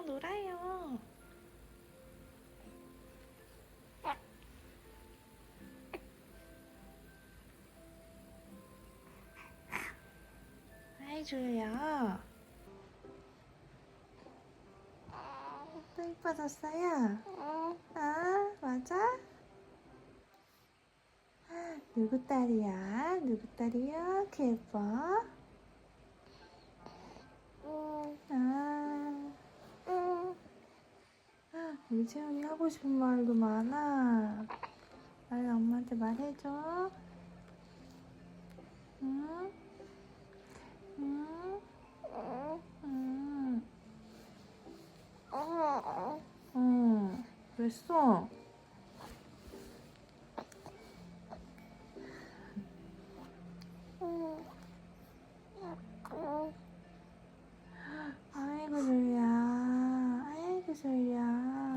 아빠랑 놀아요. 아이 줄려. 또 이뻐졌어요? 아 맞아? 누구 딸이야? 누구 딸이야? 그 예뻐? 채연이 하고 싶은 말도 많아. 빨리 엄마한테 말해줘. 응? 응? 응. 응. 그랬어? 아이고 졸려. 아이고 졸려. 啊